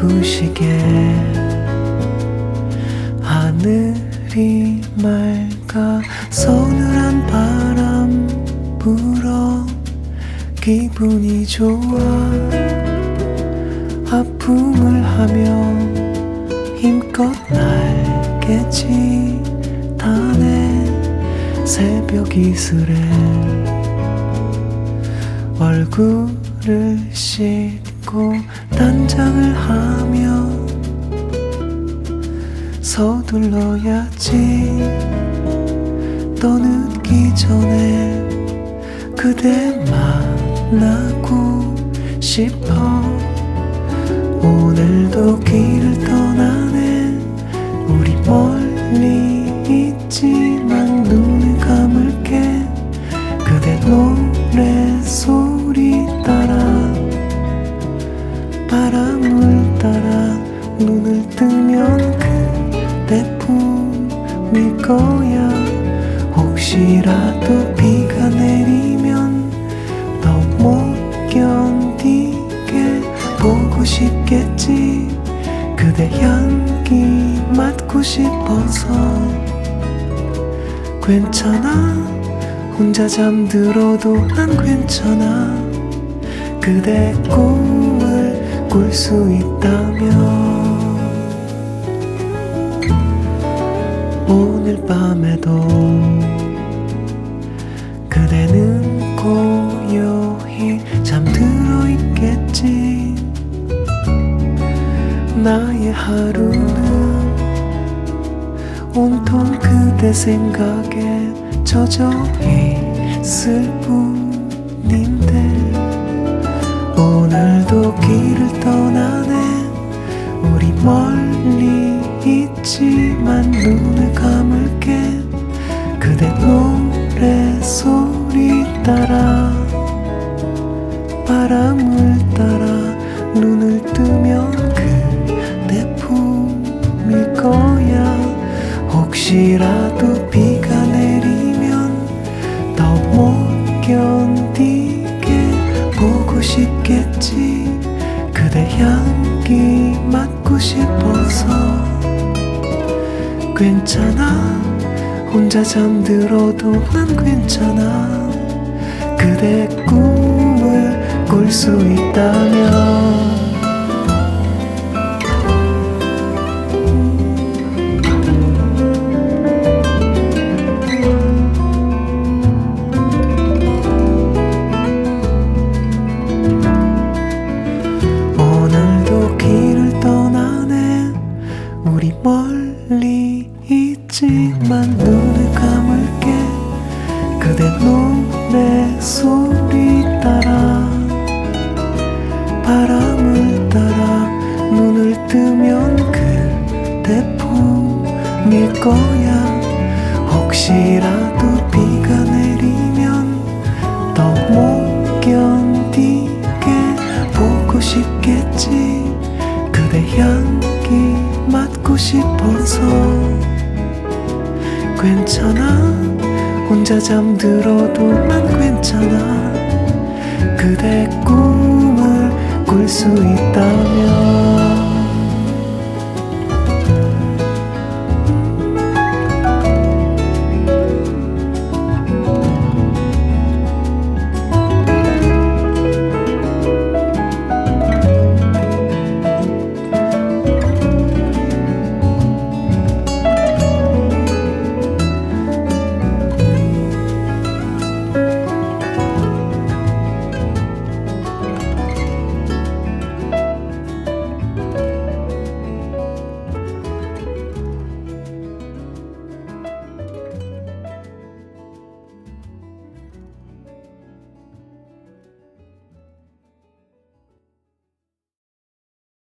부시게 하늘이 맑아 서늘한 바람 불어 기분이 좋아 아픔을 하며 힘껏 날겠지 다내 새벽 이슬에 얼굴을 씻고 단장을 하며 서둘러야지. 떠늦기 전에 그대 만나고 싶어. 오늘도 길을 떠나네. 우리 멀리 바람을 따라 눈을 뜨면 그대 품일 거야. 혹시라도 비가 내리면 더못 견디게 보고 싶겠지. 그대 향기 맡고 싶어서 괜찮아? 혼자 잠들어도 난 괜찮아. 그대 꿈 을꿀수 있다면 오늘 밤에도 그대는 고요히 잠들어 있겠지. 나의 하루는 온통 그대 생각에 젖어 있을 뿐인데 오늘도 길을 떠나네. 우리 멀리 있지만 눈을 감을게. 그대 노래 소리 따라 바람을 따라 눈을 뜨면 그대 품일 거야. 혹시라도 비가 내리면 더 못 견디게 보고 싶겠지 향기 맡고 싶어서 괜찮아. 혼자 잠들어도 난 괜찮아. 그대 꿈을 꿀 수 있다면 우리 멀리 있지만 눈을 감을게. 그대 노래 소리 따라 바람을 따라 눈을 뜨면 그대 품일 거야. 혹시라도 비가 내리면 더 못 견디게 보고 싶겠지. 그대 향기 맡고 싶어서 괜찮아? 혼자 잠들어도 난 괜찮아. 그대 꿈을 꿀 수 있다면